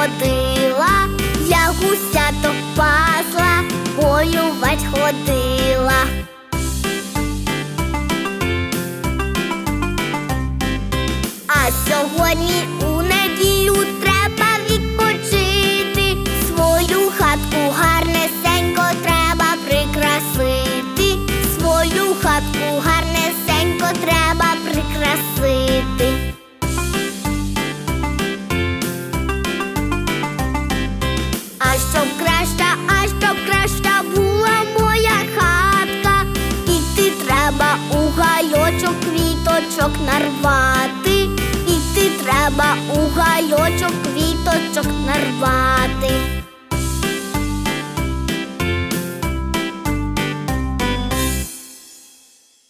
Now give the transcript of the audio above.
ходила, я гусяток пасла, полювать ходила. А сьогодні у неділю треба відпочити. Свою хатку гарнесенько треба прикрасити. Свою хатку гарнесенько треба прикрасити. Квіточок нарвати, іти треба у гайочок.